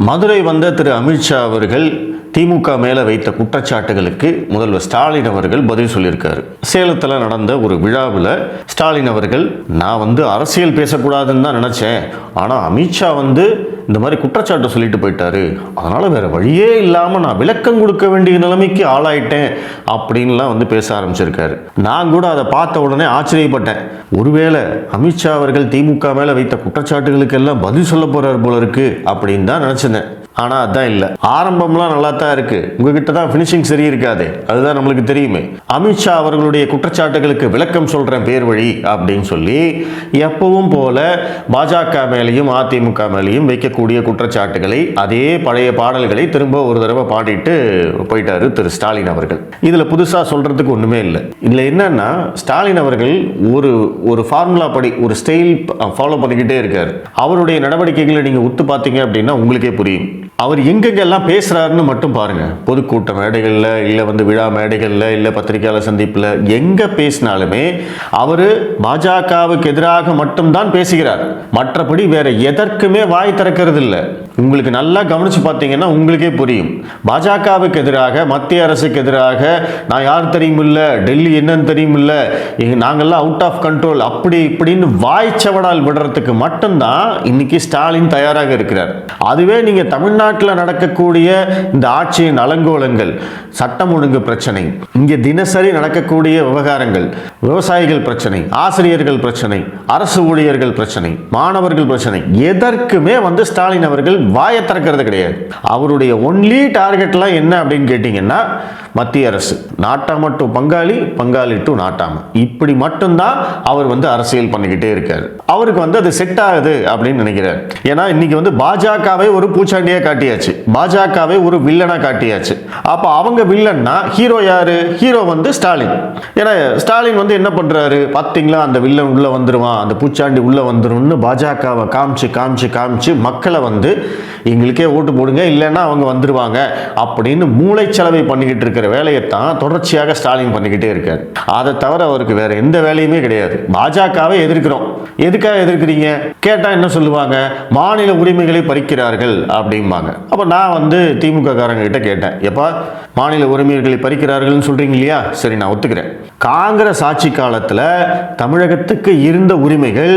மதுரை வந்த திரு அமித்ஷா அவர்கள் திமுக மேலே வைத்த குற்றச்சாட்டுகளுக்கு முதல்வர் ஸ்டாலின் அவர்கள் பதில் சொல்லியிருக்காரு. சேலத்தில் நடந்த ஒரு விழாவில் ஸ்டாலின் அவர்கள் நான் வந்து அரசியல் பேசக்கூடாதுன்னு தான் நினச்சேன். ஆனால் அமித்ஷா வந்து இந்த மாதிரி குற்றச்சாட்டை சொல்லிட்டு போயிட்டாரு. அதனால் வேற வழியே இல்லாமல் நான் விளக்கம் கொடுக்க வேண்டிய நிலைமைக்கு ஆளாயிட்டேன். அப்படின்லாம் வந்து பேச ஆரம்பிச்சிருக்காரு. நான் கூட அதை பார்த்த உடனே ஆச்சரியப்பட்டேன். ஒருவேளை அமித்ஷா அவர்கள் திமுக மேலே வைத்த குற்றச்சாட்டுகளுக்கெல்லாம் பதில் சொல்ல போகிறார் போல இருக்கு அப்படின்னு தான் நினச்சிருந்தேன். ஆனால் அதான் இல்லை. ஆரம்பம்லாம் நல்லா தான் இருக்குது உங்ககிட்ட தான் ஃபினிஷிங் சரி இருக்காது. அதுதான் நம்மளுக்கு தெரியுமே. அமித்ஷா அவர்களுடைய குற்றச்சாட்டுகளுக்கு விளக்கம் சொல்கிறேன் பேர் வழி அப்படின்னு சொல்லி எப்பவும் போல பாஜக மேலேயும் அதிமுக மேலேயும் வைக்கக்கூடிய குற்றச்சாட்டுகளை அதே பழைய பாடல்களை திரும்ப ஒரு தடவை பாடிட்டு போயிட்டாரு திரு ஸ்டாலின் அவர்கள். இதில் புதுசாக சொல்கிறதுக்கு ஒன்றுமே இல்லை. இதில் என்னன்னா ஸ்டாலின் அவர்கள் ஒரு ஒரு ஃபார்முலா படி ஒரு ஸ்டைல் ஃபாலோ பண்ணிக்கிட்டே இருக்கார். அவருடைய நடவடிக்கைகளை நீங்கள் உத்து பார்த்தீங்க அப்படின்னா உங்களுக்கே புரியும். அவர் எங்கெங்கெல்லாம் பேசுகிறாருன்னு மட்டும் பாருங்க. பொதுக்கூட்ட மேடைகளில் இல்லை வந்து விழா மேடைகளில் இல்லை பத்திரிகையாளர் சந்திப்பில் எங்கே பேசினாலுமே அவர் பாஜகவுக்கு எதிராக மட்டும்தான் பேசுகிறார். மற்றபடி வேற எதற்குமே வாய் திறக்கிறது இல்லை உங்களுக்கு நல்லா கவனித்து பார்த்தீங்கன்னா உங்களுக்கே புரியும். பாஜகவுக்கு எதிராக மத்திய அரசுக்கு எதிராக நான் யார் தெரியுமில்ல டெல்லி என்னன்னு தெரியுமில்ல நாங்கள்லாம் அவுட் ஆஃப் கண்ட்ரோல் அப்படி இப்படின்னு வாய்ச்சவடால் விடுறதுக்கு மட்டும்தான் இன்னைக்கு ஸ்டாலின் தயாராக இருக்கிறார். அதுவே நீங்கள் தமிழ்நாட்டில் நடக்கக்கூடிய இந்த ஆட்சியின் அலங்கோலங்கள் சட்டம் ஒழுங்கு பிரச்சனை இங்கே தினசரி நடக்கக்கூடிய விவகாரங்கள் விவசாயிகள் பிரச்சனை ஆசிரியர்கள் பிரச்சனை அரசு ஊழியர்கள் பிரச்சனை மாணவர்கள் பிரச்சனை எதற்குமே வந்து ஸ்டாலின் அவர்கள் வாயை திறக்கிறது கிடையாது. அவருடைய ஒன்லி டார்கெட்லாம் என்ன அப்படின்னு கேட்டிங்கன்னா மத்திய அரசு. நாட்டாம டு பங்காளி பங்காளி டு நாட்டாம. இப்படி மட்டும்தான் அவர் வந்து அரசியல் பண்ணிக்கிட்டே இருக்காரு. அவருக்கு வந்து அது செட் ஆகுது அப்படின்னு நினைக்கிறார். ஏன்னா இன்னைக்கு வந்து பாஜகவை ஒரு பூச்சாண்டியாக காட்டியாச்சு. பாஜகவை ஒரு வில்லனா காட்டியாச்சு. அப்போ அவங்க வில்லன்னா ஹீரோ யாரு? ஹீரோ வந்து ஸ்டாலின். ஏன்னா ஸ்டாலின் வந்து என்ன பண்றாரு? பார்த்தீங்களா அந்த வில்லன் உள்ள வந்துருவான். அந்த பூச்சாண்டி உள்ள வந்துரும்னு பாஜகவை காமிச்சு காமிச்சு காமிச்சு மக்களை வந்து எங்களுக்கே ஓட்டு போடுங்க இல்லைன்னா அவங்க வந்துருவாங்க அப்படின்னு மூளைச்சலவை பண்ணிக்கிட்டு இருக்கிற வேலையை தான் தொடர்ச்சியாக ஸ்டாலின் பண்ணிக்கிட்டே இருக்காரு. அதை தவிர அவருக்கு வேற எந்த வேலையுமே கிடையாது. பாஜகவை எதிர்க்கிறோம். எதுக்காக எதிர்க்கிறீங்க? கேட்டால் என்ன சொல்லுவாங்க? மாநில உரிமைகளை பறிக்கிறார்கள் அப்படிம்பாங்க. அப்போ நான் வந்து திமுக காரங்க கிட்ட கேட்டேன். எப்பா மாநில உரிமைகளை பறிக்கிறார்கள்னு சொல்றீங்க இல்லையா? சரி நான் ஒத்துக்கிறேன். காங்கிரஸ் ஆட்சி காலத்தில் தமிழகத்துக்கு இருந்த உரிமைகள்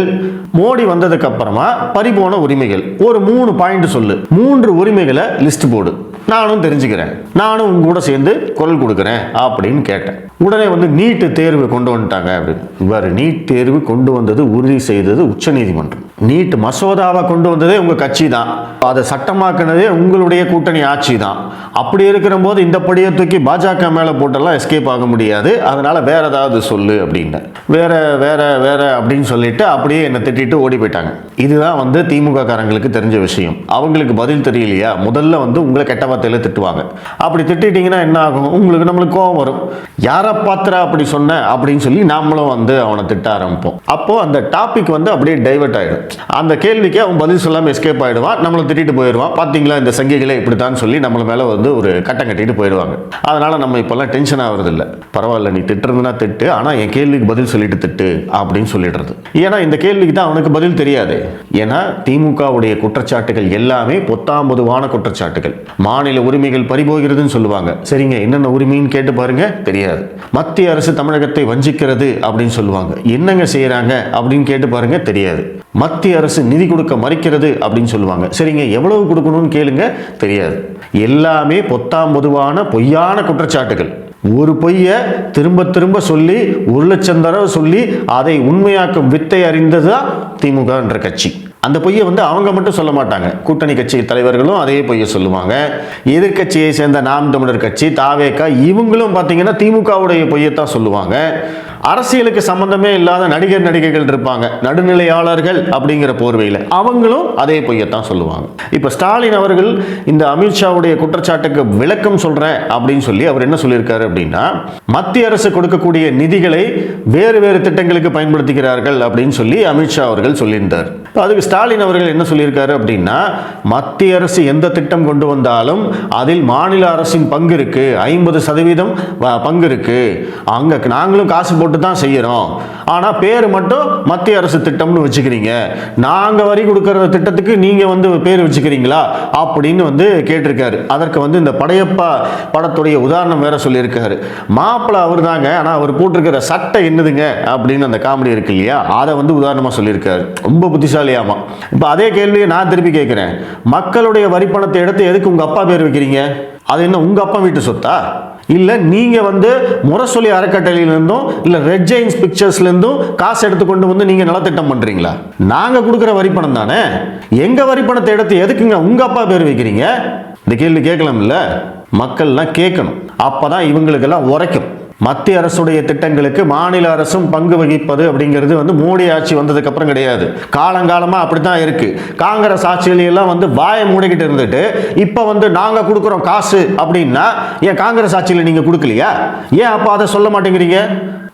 மோடி வந்ததுக்கு அப்புறமா பறிபோன உரிமைகள். ஒரு மூணு பாயிண்ட் சொல்லு. மூன்று உரிமைகளை லிஸ்ட் போடு. நானும் தெரிஞ்சுக்கிறேன். நானும் உங்க கூட சேர்ந்து குரல் கொடுக்குறேன் அப்படின்னு கேட்டேன். உடனே வந்து நீட்டு தேர்வு கொண்டு வந்துட்டாங்க அப்படின்னு இவ்வாறு நீட் தேர்வு கொண்டு வந்தது உறுதி செய்தது உச்சநீதிமன்றம். நீட் மசோதாவை கொண்டு வந்ததே உங்கள் கட்சி தான். அதை சட்டமாக்குனதே உங்களுடைய கூட்டணி ஆட்சி தான். அப்படி இருக்கிற போது இந்த படியை தூக்கி பாஜக மேலே போட்டெல்லாம் எஸ்கேப் ஆக முடியாது. அதனால் வேற ஏதாவது சொல்லு அப்படின்னு. வேற வேற வேற அப்படின்னு சொல்லிட்டு அப்படியே என்னை திட்டிட்டு ஓடி போயிட்டாங்க. இதுதான் வந்து திமுக காரங்களுக்கு தெரிஞ்ச விஷயம். அவங்களுக்கு பதில் தெரியலையா? முதல்ல வந்து உங்களை கெட்ட வார்த்தையில் திட்டுவாங்க. அப்படி திட்டிட்டீங்கன்னா என்ன ஆகும்? உங்களுக்கு நம்மளுக்கு கோவம் வரும். யாரை பாத்திரா அப்படி சொன்ன அப்படின்னு சொல்லி நாமளும் வந்து அவனை திட்ட ஆரம்பிப்போம். அப்போ அந்த டாபிக் வந்து அப்படியே டைவர்ட் ஆயிடும். அந்த கேள்விக்கு அவன் பதில் சொல்லாம எஸ்கேப் ஆயிடுவான். நம்மளை திட்டிட்டு போயிடுவான். பாத்தீங்களா இந்த சங்கிகளை இப்படித்தான் சொல்லி நம்மள மேல வந்து ஒரு கட்டம் கட்டிட்டு போயிடுவாங்க. அதனால நம்ம இப்பெல்லாம் டென்ஷன் ஆகுறது இல்ல பரவாயில்ல நீ திட்டுறதுனா திட்டு. ஆனா என் கேள்விக்கு பதில் சொல்லிட்டு திட்டு அப்படின்னு சொல்லிடுறது. ஏன்னா இந்த கேள்விக்கு தான் அவனுக்கு பதில் தெரியாது. ஏன்னா திமுகவுடைய குற்றச்சாட்டுகள் எல்லாமே பொத்தாம்பதுவான குற்றச்சாட்டுகள். மாநில உரிமைகள் பறிபோகிறதுன்னு சொல்லுவாங்க. சரிங்க என்னென்ன உரிமைன்னு கேட்டு பாருங்க. தெரியாது. மத்திய அரசு தமிழகத்தை வஞ்சிக்கிறது அப்படின்னு சொல்லுவாங்க. என்னங்க செய்யறாங்க அப்படின்னு கேட்டு பாருங்க தெரியாது. மத்திய அரசு நிதி கொடுக்க மறுக்கிறது அப்படின்னு சொல்லுவாங்க. சரிங்க எவ்வளவு கொடுக்கணும்னு கேளுங்க தெரியாது. எல்லாமே பொத்தாம் பொதுவான பொய்யான குற்றச்சாட்டுகள். ஒரு பொய்ய திரும்ப திரும்ப சொல்லி ஒரு லட்சம் தடவை சொல்லி அதை உண்மையாக்கும் வித்தை அறிந்ததுதான் திமுக என்ற கட்சி. அந்த பொய்யை வந்து அவங்க மட்டும் சொல்ல மாட்டாங்க. கூட்டணி கட்சி தலைவர்களும் அதே பொய்யை சொல்லுவாங்க. எதிர்க்கட்சியை சேர்ந்த நாம் தமிழர் கட்சி தாவேக்கா இவங்களும் பார்த்தீங்கன்னா திமுகவுடைய பொய்யத்தான் சொல்லுவாங்க. அரசியலுக்கு சம்பந்தமே இல்லாத நடிகர் நடிகைகள் இருப்பாங்க. நடுநிலையாளர்கள் அப்படிங்கிற போர்வையில். அவங்களும் அதே பொய்யத்தான் சொல்லுவாங்க. இப்போ ஸ்டாலின் அவர்கள் இந்த அமித்ஷாவுடைய குற்றச்சாட்டுக்கு விளக்கம் சொல்றேன் அப்படின்னு சொல்லி அவர் என்ன சொல்லியிருக்காரு அப்படின்னா மத்திய அரசு கொடுக்கக்கூடிய நிதிகளை வேறு வேறு திட்டங்களுக்கு பயன்படுத்துகிறார்கள் அப்படின்னு சொல்லி அமித்ஷா அவர்கள் சொல்லியிருந்தார். அதுக்கு ஸ்டாலின் அவர்கள் என்ன சொல்லியிருக்காரு அப்படின்னா மத்திய அரசு எந்த திட்டம் கொண்டு வந்தாலும் அதில் மாநில அரசின் பங்கு இருக்கு. ஐம்பது சதவீதம் பங்கு இருக்கு. அங்க நாங்களும் காசு போட்டு போட்டு தான் செய்யறோம். ஆனால் பேர் மட்டும் மத்திய அரசு திட்டம்னு வச்சுக்கிறீங்க. நாங்கள் வரி கொடுக்குற திட்டத்துக்கு நீங்கள் வந்து பேர் வச்சுக்கிறீங்களா? அப்படின்னு வந்து கேட்டிருக்காரு. அதற்கு வந்து இந்த படையப்பா படத்துடைய உதாரணம் வேற சொல்லியிருக்காரு. மாப்பிள்ளை அவர் தாங்க ஆனால் அவர் போட்டிருக்கிற சட்டை என்னதுங்க? அப்படின்னு அந்த காமெடி இருக்கு இல்லையா? அதை வந்து உதாரணமாக சொல்லியிருக்காரு. ரொம்ப புத்திசாலியாமா. இப்போ அதே கேள்வியை நான் திருப்பி கேட்குறேன். மக்களுடைய வரி பணத்தை எடுத்து எதுக்கு உங்கள் அப்பா பேர் வைக்கிறீங்க? அது என்ன உங்கள் அப்பா வீட்டு சொத்தா? இல்லை நீங்கள் வந்து முரசொலி அறக்கட்டளையிலேருந்தும் இல்லை ரெட் ஜெயின்ஸ் பிக்சர்ஸ்லேருந்தும் காசு எடுத்து கொண்டு வந்து நீங்கள் நலத்திட்டம் பண்ணுறீங்களா நாங்கள் கொடுக்குற வரிப்பணம் தானே? எங்கள் வரிப்பணத்தை எடுத்து எதுக்குங்க உங்கள் அப்பா பேர் வைக்கிறீங்க? இந்த கேள்வி கேட்கலாம்ல? மக்கள்லாம் கேட்கணும். அப்போ தான் இவங்களுக்கெல்லாம் உரைக்கும். மத்திய அரசுடைய திட்டங்களுக்கு மாநில அரசும் பங்கு வகிப்பது அப்படிங்கிறது வந்து மோடி ஆட்சி வந்ததுக்கு அப்புறம் கிடையாது. காலங்காலமா அப்படித்தான் இருக்கு. காங்கிரஸ் ஆட்சியில எல்லாம் வந்து வாயை மூடிக்கிட்டு இருந்துட்டு இப்ப வந்து நாங்க கொடுக்குறோம் காசு அப்படின்னா ஏன் காங்கிரஸ் ஆட்சியில நீங்க கொடுக்கலையா? ஏன் அப்ப அதை சொல்ல மாட்டேங்கிறீங்க?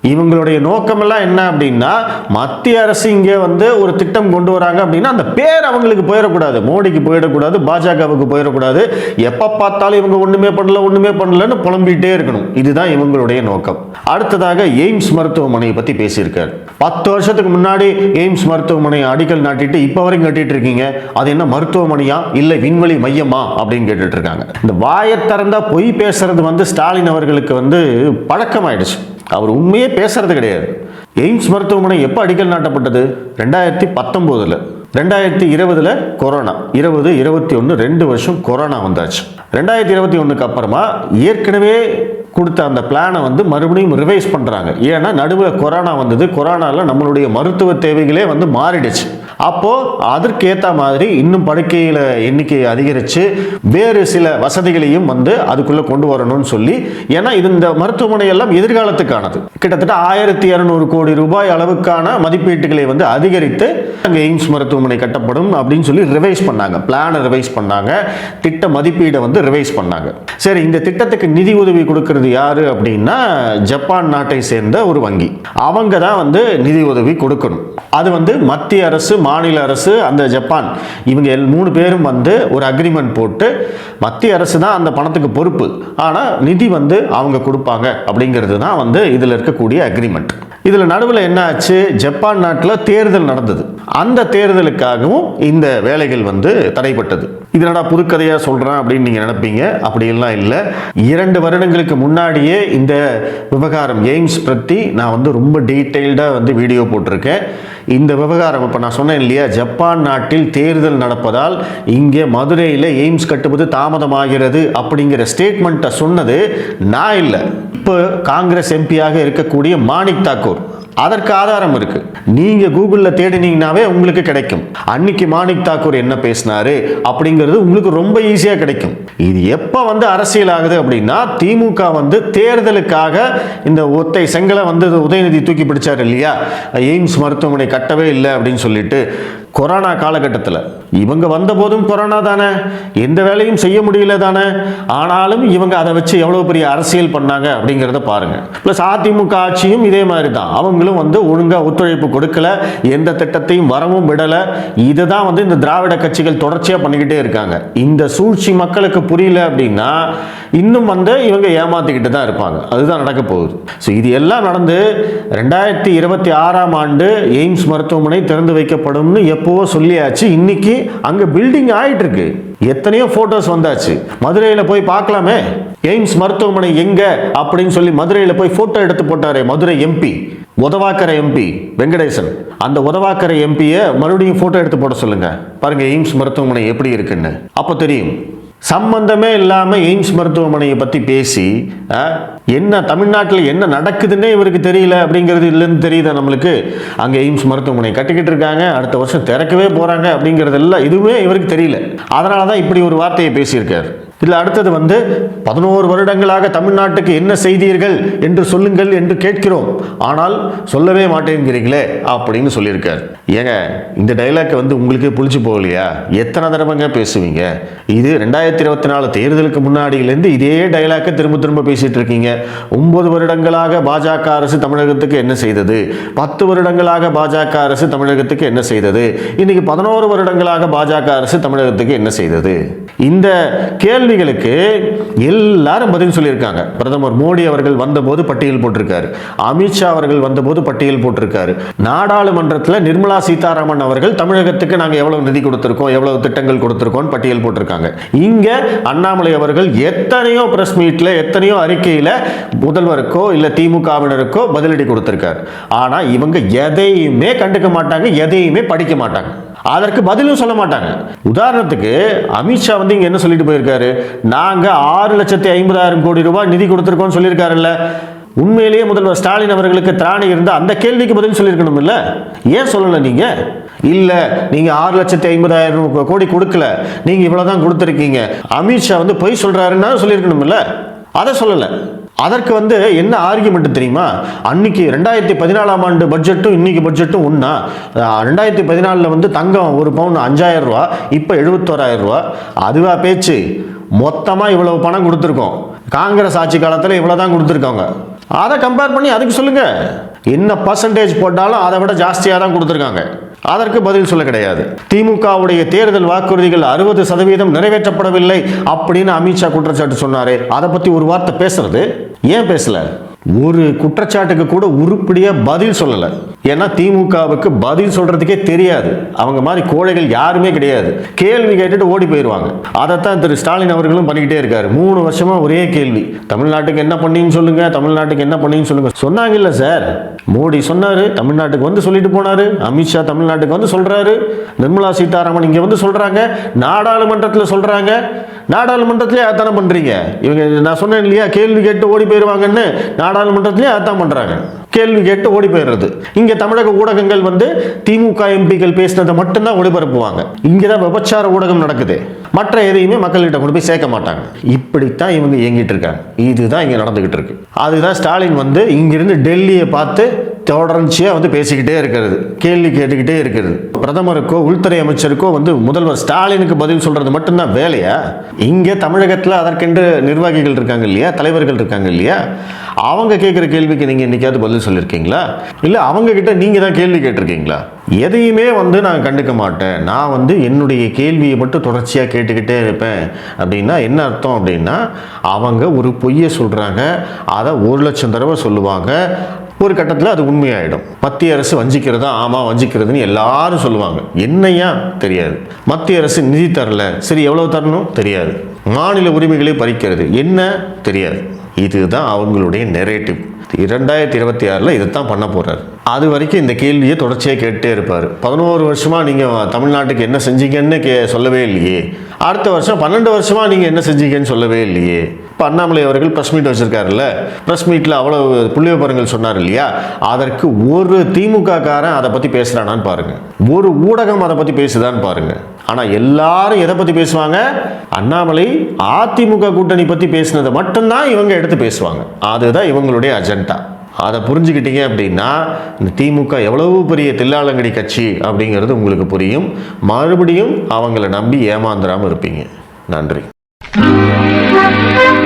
இவங்களுடைய நோக்கமெல்லாம் என்ன அப்படின்னா மத்திய அரசு இங்கே வந்து ஒரு திட்டம் கொண்டு வராங்க அப்படின்னா அந்த பேர் அவங்களுக்கு போயிடக்கூடாது. மோடிக்கு போயிடக்கூடாது பாஜகவுக்கு போயிடக்கூடாது. எப்போ பார்த்தாலும் இவங்க ஒன்றுமே பண்ணல ஒன்றுமே பண்ணலன்னு புலம்பிகிட்டே இருக்கணும். இதுதான் இவங்களுடைய நோக்கம். அடுத்ததாக எய்ம்ஸ் மருத்துவமனையை பற்றி பேசியிருக்காரு. பத்து வருஷத்துக்கு முன்னாடி எய்ம்ஸ் மருத்துவமனையை அடிக்கல் நாட்டிட்டு இப்போ வரைக்கும் கட்டிட்டு இருக்கீங்க. அது என்ன மருத்துவமனையா? இல்லை விண்வெளி மையமா? அப்படின்னு கேட்டுட்டு இருக்காங்க. இந்த வாயை திறந்தா பொய் பேசுறது வந்து ஸ்டாலின் அவர்களுக்கு வந்து பழக்கமாயிடுச்சு. அவர் உண்மையே பேசுறது கிடையாது. எய்ம்ஸ் மருத்துவமனை எப்போ அடிக்கல் நாட்டப்பட்டது? ரெண்டாயிரத்தி பத்தொம்போதில். ரெண்டாயிரத்தி இருபதுல கொரோனா. இருபது இருபத்தி ஒன்று ரெண்டு வருஷம் கொரோனா வந்தாச்சு. ரெண்டாயிரத்தி இருபத்தி ஒன்றுக்கு அப்புறமா ஏற்கனவே கொடுத்த அந்த பிளானை வந்து மறுபடியும் ரிவைஸ் பண்ணுறாங்க ஏன்னா நடுவில் கொரோனா வந்தது. கொரோனாவில் நம்மளுடைய மருத்துவ தேவைகளே வந்து மாறிடுச்சு. அப்போது அதற்கேற்ற மாதிரி இன்னும் படுக்கையில் எண்ணிக்கையை அதிகரித்து வேறு சில வசதிகளையும் வந்து அதுக்குள்ளே கொண்டு வரணும்னு சொல்லி ஏன்னா இது இந்த மருத்துவமனை எல்லாம் எதிர்காலத்துக்கானது. கிட்டத்தட்ட ஆயிரத்தி இரநூறு கோடி ரூபாய் அளவுக்கான மதிப்பீட்டுகளை வந்து அதிகரித்து அங்கே எய்ம்ஸ் மருத்துவமனை கட்டப்படும் அப்படின்னு சொல்லி ரிவைஸ் பண்ணாங்க. பிளானை ரிவைஸ் பண்ணாங்க. திட்ட மதிப்பீடை வந்து ரிவைஸ் பண்ணாங்க. சரி இந்த திட்டத்துக்கு நிதி உதவி கொடுக்கறது யார் அப்படின்னா ஜப்பான் நாட்டை சேர்ந்த ஒரு வங்கி. அவங்க தான் வந்து நிதி உதவி கொடுக்கணும். அது வந்து மத்திய அரசு மாநில அரசு அந்த ஜப்பான். இவங்க எல் மூணு பேரும் வந்து ஒரு அக்ரிமெண்ட் போட்டு மத்திய அரசு தான் அந்த பணத்துக்கு பொறுப்பு. ஆனால் நிதி வந்து அவங்க கொடுப்பாங்க அப்படிங்கிறது தான் வந்து இதில் இருக்கக்கூடிய அக்ரிமெண்ட் இதில் நடுவில் என்ன ஆச்சு? ஜப்பான் நாட்டில் தேர்தல் நடந்தது. அந்த தேர்தலுக்காகவும் இந்த வேலைகள் வந்து தடைப்பட்டது இது என்னடா புதுக்கதையாக சொல்கிறேன் அப்படின்னு நீங்கள் நினைப்பீங்க. அப்படிலாம் இல்லை. இரண்டு வருடங்களுக்கு முன்னாடியே இந்த விவகாரம் எய்ம்ஸ் பற்றி நான் வந்து ரொம்ப டீட்டெயில்டாக வந்து வீடியோ போட்டிருக்கேன். இந்த விவகாரம் இப்போ நான் சொன்னேன் இல்லையா? ஜப்பான் நாட்டில் தேர்தல் நடப்பதால் இங்கே மதுரையில் எய்ம்ஸ் கட்டுவது தாமதமாகிறது அப்படிங்கிற ஸ்டேட்மெண்ட்டை சொன்னது நான் இல்லை. இப்போ காங்கிரஸ் எம்பியாக இருக்கக்கூடிய மாணிக் தாக்கூர். அதற்கு ஆதாரம் இருக்கு. நீங்க கூகுளில் தேடினீங்கனாவே உங்களுக்கு கிடைக்கும். அன்னைக்கு மாணிக் தாக்கூர் என்ன பேசினாரு அப்படிங்கிறது உங்களுக்கு ரொம்ப ஈஸியா கிடைக்கும். இது எப்ப வந்து அரசியல் ஆகுது அப்படின்னா திமுக வந்து தேர்தலுக்காக இந்த ஒத்தை செங்கலை வந்து உதயநிதி தூக்கி பிடிச்சார் இல்லையா? எய்ம்ஸ் மருத்துவமனை கட்டவே இல்லை அப்படின்னு சொல்லிட்டு கொரோனா காலகட்டத்தில். இவங்க வந்தபோதும் கொரோனா தானே. எந்த வேலையும் செய்ய முடியல தானே. ஆனாலும் இவங்க அதை வச்சு எவ்வளோ பெரிய அரசியல் பண்ணாங்க அப்படிங்கிறத பாருங்க. ப்ளஸ் அதிமுக ஆட்சியும் இதே மாதிரி தான் அவங்களும் வந்து ஒழுங்காக ஒத்துழைப்பு கொடுக்கல. எந்த திட்டத்தையும் வரவும் விடலை. இதுதான் வந்து இந்த திராவிட கட்சிகள் தொடர்ச்சியாக பண்ணிக்கிட்டே இருக்காங்க. இந்த சூழ்ச்சி மக்களுக்கு புரியல அப்படின்னா இன்னும் வந்து இவங்க ஏமாத்திக்கிட்டு தான் இருப்பாங்க. அதுதான் நடக்க போகுது. ஸோ இது எல்லாம் நடந்து ரெண்டாயிரத்தி இருபத்தி ஆறாம் ஆண்டு எய்ம்ஸ் மருத்துவமனை திறந்து வைக்கப்படும்னு எப்போவோ சொல்லியாச்சு இன்னைக்கு அங்கே பில்டிங் ஆயிட்டு இருக்கு எத்தனையோ ஃபோட்டோஸ் வந்தாச்சு. மதுரையில் போய் பார்க்கலாமே. எய்ம்ஸ் மருத்துவமனை எங்க அப்படின்னு சொல்லி மதுரையில் போய் ஃபோட்டோ எடுத்து போட்டாரே மதுரை எம்பி உதவாக்கரை எம்பி வெங்கடேசன். அந்த உதவாக்கரை எம்பியை மறுபடியும் ஃபோட்டோ எடுத்து போட சொல்லுங்க. பாருங்க எய்ம்ஸ் மருத்துவமனை எப்படி இருக்குன்னு. அப்போ தெரியும். சம்பந்தமே இல்லாமல் எய்ம்ஸ் மருத்துவமனையை பற்றி பேசி ஆ, என்ன தமிழ்நாட்டில் என்ன நடக்குதுன்னே இவருக்கு தெரியல அப்படிங்கிறது இல்லைன்னு தெரியுதா நம்மளுக்கு? அங்கே எய்ம்ஸ் மருத்துவமனை கட்டிக்கிட்டு இருக்காங்க அடுத்த வருஷம் திறக்கவே போகிறாங்க அப்படிங்கிறதெல்லாம் இதுவுமே இவருக்கு தெரியல. அதனால தான் இப்படி ஒரு வார்த்தையை பேசியிருக்கார். இதில் அடுத்தது வந்து பதினோரு வருடங்களாக தமிழ்நாட்டுக்கு என்ன செய்தீர்கள் என்று சொல்லுங்கள் என்று கேட்கிறோம். ஆனால் சொல்லவே மாட்டேங்கிறீங்களே அப்படின்னு சொல்லியிருக்கார். ஏங்க இந்த டைலாக் வந்து உங்களுக்கே புளிச்சு போகலையா? எத்தனை தடவைங்க பேசுவீங்க? இது ரெண்டாயிரத்தி இருபத்தி நாலு தேர்தலுக்கு முன்னாடியிலேருந்து இதே டைலாக்கை திரும்ப திரும்ப பேசிகிட்டு இருக்கீங்க. ஒன்பது வருடங்களாக பாஜக அரசு தமிழகத்துக்கு என்ன செய்தது? பத்து வருடங்களாக பாஜக அரசு தமிழகத்துக்கு என்ன செய்தது? இன்னைக்கு பதினோரு வருடங்களாக பாஜக அரசு தமிழகத்துக்கு என்ன செய்தது? இந்த கேள்வி கேள்விகளுக்கு எல்லாரும் பதில் சொல்லியிருக்காங்க. பிரதமர் மோடி அவர்கள் வந்தபோது பட்டியல் போட்டிருக்காரு. அமித்ஷா அவர்கள் வந்தபோது பட்டியல் போட்டிருக்காரு. நாடாளுமன்றத்தில் நிர்மலா சீதாராமன் அவர்கள் தமிழகத்துக்கு நாங்கள் எவ்வளவு நிதி கொடுத்துருக்கோம் எவ்வளவு திட்டங்கள் கொடுத்திருக்கோம் பட்டியல் போட்டிருக்காங்க. இங்கே அண்ணாமலை அவர்கள் எத்தனையோ பிரஸ் மீட்டில் எத்தனையோ அறிக்கையில் முதல்வருக்கோ இல்லை திமுகவினருக்கோ பதிலடி கொடுத்துருக்காரு. ஆனால் இவங்க எதையுமே கண்டுக்க மாட்டாங்க எதையுமே படிக்க மாட்டாங்க. அதற்கு பதிலும் சொல்ல மாட்டாங்க. உதாரணத்துக்கு அமித்ஷா வந்து இங்க என்ன சொல்லிட்டு போயிருக்காரு? நாங்க ஆறு லட்சத்தி ஐம்பதாயிரம் கோடி ரூபாய் நிதி கொடுத்திருக்கோம் சொல்லியிருக்காருல்ல. உண்மையிலேயே முதல்வர் ஸ்டாலின் அவர்களுக்கு திராணி இருந்தால் அந்த கேள்விக்கு பதில் சொல்லியிருக்கணும் இல்லை ஏன் சொல்லலை நீங்கள் இல்லை நீங்கள் ஆறு லட்சத்தி ஐம்பதாயிரம் கோடி கொடுக்கல. நீங்கள் இவ்வளோ தான் கொடுத்துருக்கீங்க அமித்ஷா வந்து பொய் சொல்கிறாருன்னா சொல்லியிருக்கணும் இல்லை அதை சொல்லலை. அதற்கு வந்து என்ன ஆர்குமெண்ட் தெரியுமா? அன்னைக்கு ரெண்டாயிரத்தி பதினாலாம் ஆண்டு பட்ஜெட்டும் இன்னைக்கு பட்ஜெட்டும் ஒன்றா ரெண்டாயிரத்தி பதினாலில் வந்து தங்கம் ஒரு பவுன் அஞ்சாயிரம் ரூபா இப்போ எழுபத்தோராயிரம் ரூபா. அதுவா பேச்சு. மொத்தமாக இவ்வளவு பணம் கொடுத்துருக்கோம். காங்கிரஸ் ஆட்சி காலத்தில் இவ்வளோ தான் கொடுத்துருக்காங்க. அதை கம்பேர் பண்ணி அதுக்கு சொல்லுங்கள் என்ன பர்சன்டேஜ் போட்டாலும் அதை விட ஜாஸ்தியாக தான் கொடுத்துருக்காங்க. அதற்கு பதில் சொல்ல கிடையாது. திமுகவுடைய தேர்தல் வாக்குறுதிகள் அறுபது சதவீதம் நிறைவேற்றப்படவில்லை அப்படின்னு அமித்ஷா குற்றச்சாட்டு சொன்னாரே. அதை பத்தி ஒரு வார்த்தை பேசுறது? ஏன் பேசல? ஒரு குற்றச்சாட்டுக்கு கூட உருப்படியாக பதில் சொல்லலை. ஏன்னா திமுகவுக்கு பதில் சொல்கிறதுக்கே தெரியாது. அவங்க மாதிரி கோழைகள் யாருமே கிடையாது. கேள்வி கேட்டுட்டு ஓடி போயிடுவாங்க அதைத்தான் திரு ஸ்டாலின் அவர்களும் பண்ணிக்கிட்டே இருக்காரு. மூணு வருஷமாக ஒரே கேள்வி. தமிழ்நாட்டுக்கு என்ன பண்ணீங்கன்னு சொல்லுங்கள் தமிழ்நாட்டுக்கு என்ன பண்ணீங்கன்னு சொல்லுங்கள் சொன்னாங்கல்ல சார். மோடி சொன்னார் தமிழ்நாட்டுக்கு வந்து சொல்லிட்டு போனார் அமித்ஷா தமிழ்நாட்டுக்கு வந்து சொல்கிறாரு நிர்மலா சீதாராமன் இங்கே வந்து சொல்கிறாங்க நாடாளுமன்றத்தில் சொல்கிறாங்க நாடாளுமன்றத்திலே அதான பண்ணுறீங்க இவங்க நான் சொன்னேன் இல்லையா கேள்வி கேட்டு ஓடி போயிடுவாங்கன்னு நாடாளுமன்றத்திலே அதான் பண்ணுறாங்க கேள்வி கேட்டு ஓடி போயிடுறது. இங்க தமிழக ஊடகங்கள் வந்து திமுக எம்பிக்கள் பேசினதை மட்டும்தான் ஒளிபரப்புவாங்க. இங்கதான் விபச்சார ஊடகம் நடக்குது. மற்ற எதையுமே மக்கள்கிட்ட கொண்டு போய் சேர்க்க மாட்டாங்க. இப்படித்தான் இவங்க இயங்கிட்டு இருக்காங்க. இதுதான் இங்க நடந்துகிட்டு இருக்கு. அதுதான் ஸ்டாலின் வந்து இங்கிருந்து டெல்லியை பார்த்து தொடர்ச்சியாக வந்து பேசிக்கிட்டே இருக்கிறது. கேள்வி கேட்டுக்கிட்டே இருக்கிறது. பிரதமருக்கோ உள்துறை அமைச்சருக்கோ வந்து முதல்வர் ஸ்டாலினுக்கு பதில் சொல்கிறது மட்டும்தான் வேலையா? இங்கே தமிழகத்தில் அதற்கென்று நிர்வாகிகள் இருக்காங்க இல்லையா? தலைவர்கள் இருக்காங்க இல்லையா? அவங்க கேட்குற கேள்விக்கு நீங்கள் இன்றைக்காவது பதில் சொல்லியிருக்கீங்களா இல்லை அவங்கக்கிட்ட நீங்கள் தான் கேள்வி கேட்டிருக்கீங்களா? எதையுமே வந்து நான் கண்டுக்க மாட்டேன். நான் வந்து என்னுடைய கேள்வியை மட்டும் தொடர்ச்சியாக கேட்டுக்கிட்டே இருப்பேன். அப்படின்னா என்ன அர்த்தம் அப்படின்னா அவங்க ஒரு பொய்யை சொல்கிறாங்க அதை ஒரு லட்சம் தடவை சொல்லுவாங்க. ஒரு கட்டத்தில் அது உண்மையாயிடும். மத்திய அரசு வஞ்சிக்கிறதா? ஆமாம் வஞ்சிக்கிறதுன்னு எல்லாரும் சொல்லுவாங்க. என்னையா? தெரியாது. மத்திய அரசு நிதி தரல. சரி எவ்வளோ தரணும்? தெரியாது. மாநில உரிமைகளை பறிக்கிறது. என்ன? தெரியாது. இதுதான் அவங்களுடைய நெரேட்டிவ் இரண்டாயிரத்தி இருபத்தி ஆறில் இதைத்தான் பண்ண போறாரு. அது வரைக்கும் இந்த கேள்வியை தொடர்ச்சியாக கேட்டே இருப்பார். பதினோரு வருஷமா நீங்கள் தமிழ்நாட்டுக்கு என்ன செஞ்சீங்கன்னு கே சொல்லவே இல்லையே. அடுத்த வருஷம் பன்னெண்டு வருஷமா நீங்கள் என்ன செஞ்சீங்கன்னு சொல்லவே இல்லையே. இப்போ அண்ணாமலை அவர்கள் ப்ரெஸ் மீட் வச்சுருக்காருல்ல? ப்ரெஸ் மீட்டில் அவ்வளோ புள்ளி விவரங்கள் சொன்னார் இல்லையா? அதற்கு ஒரு திமுக காரன் அதை பற்றி பேசுகிறானான்னு பாருங்கள் ஒரு ஊடகம் அதை பற்றி பேசுதான்னு பாருங்கள் ஆனால் எல்லாரும் எதை பற்றி பேசுவாங்க? அண்ணாமலை அதிமுக கூட்டணி பற்றி பேசினதை மட்டும்தான் இவங்க எடுத்து பேசுவாங்க. அதுதான் இவங்களுடைய அஜெண்டா அதை புரிஞ்சுக்கிட்டீங்க அப்படின்னா இந்த திமுக எவ்வளவு பெரிய தில்லாலங்கடி கட்சி அப்படிங்கிறது உங்களுக்கு புரியும். மறுபடியும் அவங்கள நம்பி ஏமாந்துடாமல் இருப்பீங்க. நன்றி. Thank you.